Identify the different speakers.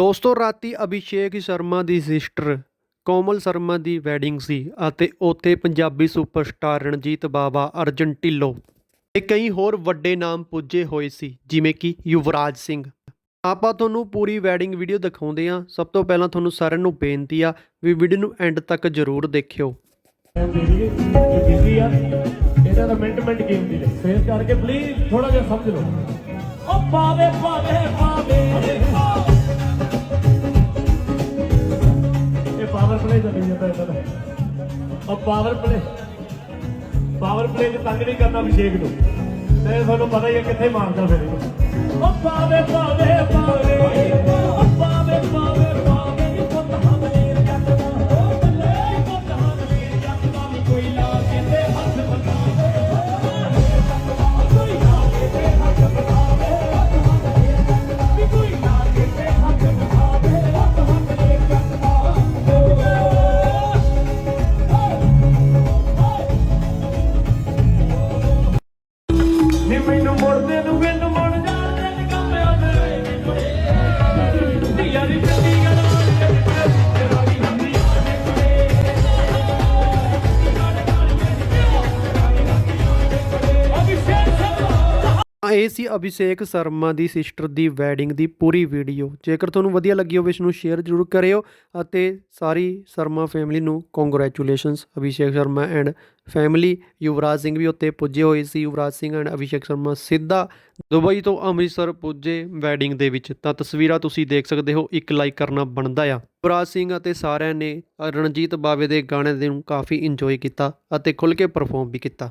Speaker 1: ਦੋਸਤੋ, ਰਾਤੀ ਅਭਿਸ਼ੇਕ ਸ਼ਰਮਾ ਦੀ ਸਿਸਟਰ ਕੋਮਲ ਸ਼ਰਮਾ ਦੀ ਵੈਡਿੰਗ ਸੀ ਅਤੇ ਉੱਥੇ ਪੰਜਾਬੀ ਸੁਪਰਸਟਾਰ ਰਣਜੀਤ ਬਾਵਾ, ਅਰਜਨ ਢਿੱਲੋਂ ਤੇ ਕਈ ਹੋਰ ਵੱਡੇ ਨਾਮ ਪੁੱਜੇ ਹੋਏ ਸੀ, ਜਿਵੇਂ ਕਿ ਯੁਵਰਾਜ ਸਿੰਘ। ਆਪਾਂ ਤੁਹਾਨੂੰ ਪੂਰੀ ਵੈਡਿੰਗ ਵੀਡੀਓ ਦਿਖਾਉਂਦੇ ਹਾਂ। ਸਭ ਤੋਂ ਪਹਿਲਾਂ ਤੁਹਾਨੂੰ ਸਾਰਿਆਂ ਨੂੰ ਬੇਨਤੀ ਆ ਵੀ ਵੀਡੀਓ ਨੂੰ ਐਂਡ ਤੱਕ ਜ਼ਰੂਰ ਦੇਖਿਓ।
Speaker 2: ਜਿਹੜੀ ਇਹ ਬਿਜ਼ੀ ਮਿੰਟ ਮਿੰਟ ਕੀਮਤੀ ਨੇ ਫੇਸ ਕਰਕੇ ਪਲੀਜ਼ ਥੋੜਾ ਜਿਹਾ ਸਮਝ ਲਓ। ਉਹ ਪਾਵੇ ਪਾਵੇ ਪਾਵੇ ਪਲੇ ਚੱਲੀ ਜਾਂਦਾ ਇਹਨਾਂ ਦਾ। ਉਹ ਪਾਵਰ ਪਲੇ ਪਾਵਰ ਪਲੇ ਚ ਤੰਗ ਨਹੀਂ ਕਰਨਾ ਅਭਿਸ਼ੇਕ ਨੂੰ। ਤੇ ਤੁਹਾਨੂੰ ਪਤਾ ਹੀ ਹੈ ਕਿੱਥੇ ਮਾਰਦਾ ਫਿਰ ਉਹ ਪਾਵੇ ਪਾਵੇ ਪਾਵੇ। ਤਾਂ
Speaker 1: ਇਹ ਸੀ ਅਭਿਸ਼ੇਕ ਸ਼ਰਮਾ ਦੀ ਸਿਸਟਰ ਦੀ ਵੈਡਿੰਗ ਦੀ ਪੂਰੀ ਵੀਡੀਓ ਜੇਕਰ ਤੁਹਾਨੂੰ ਵਧੀਆ ਲੱਗੀ ਹੋਵੇ ਇਸ ਨੂੰ ਸ਼ੇਅਰ ਜ਼ਰੂਰ ਕਰਿਓ ਅਤੇ ਸਾਰੀ ਸ਼ਰਮਾ ਫੈਮਿਲੀ ਨੂੰ congratulations Abhishek Sharma and family Yuvraj Singh ਵੀ ਉੱਤੇ ਪੁੱਜੇ ਹੋਏ ਸੀ। ਯੁਵਰਾਜ ਸਿੰਘ ਐਂਡ ਅਭਿਸ਼ੇਕ ਸ਼ਰਮਾ ਸਿੱਧਾ ਦੁਬਈ ਤੋਂ ਅੰਮ੍ਰਿਤਸਰ ਪੁੱਜੇ ਵੈਡਿੰਗ ਦੇ ਵਿੱਚ। ਤਾਂ ਤਸਵੀਰਾਂ ਤੁਸੀਂ ਦੇਖ ਸਕਦੇ ਹੋ, ਇੱਕ ਲਾਈਕ ਕਰਨਾ ਬਣਦਾ ਆ। ਯੁਵਰਾਜ ਸਿੰਘ ਅਤੇ ਸਾਰਿਆਂ ਨੇ ਰਣਜੀਤ ਬਾਵੇ ਦੇ ਗਾਣੇ ਨੂੰ ਕਾਫੀ ਇੰਜੋਏ ਕੀਤਾ ਅਤੇ ਖੁੱਲ੍ਹ ਕੇ ਪਰਫਾਰਮ ਵੀ ਕੀਤਾ।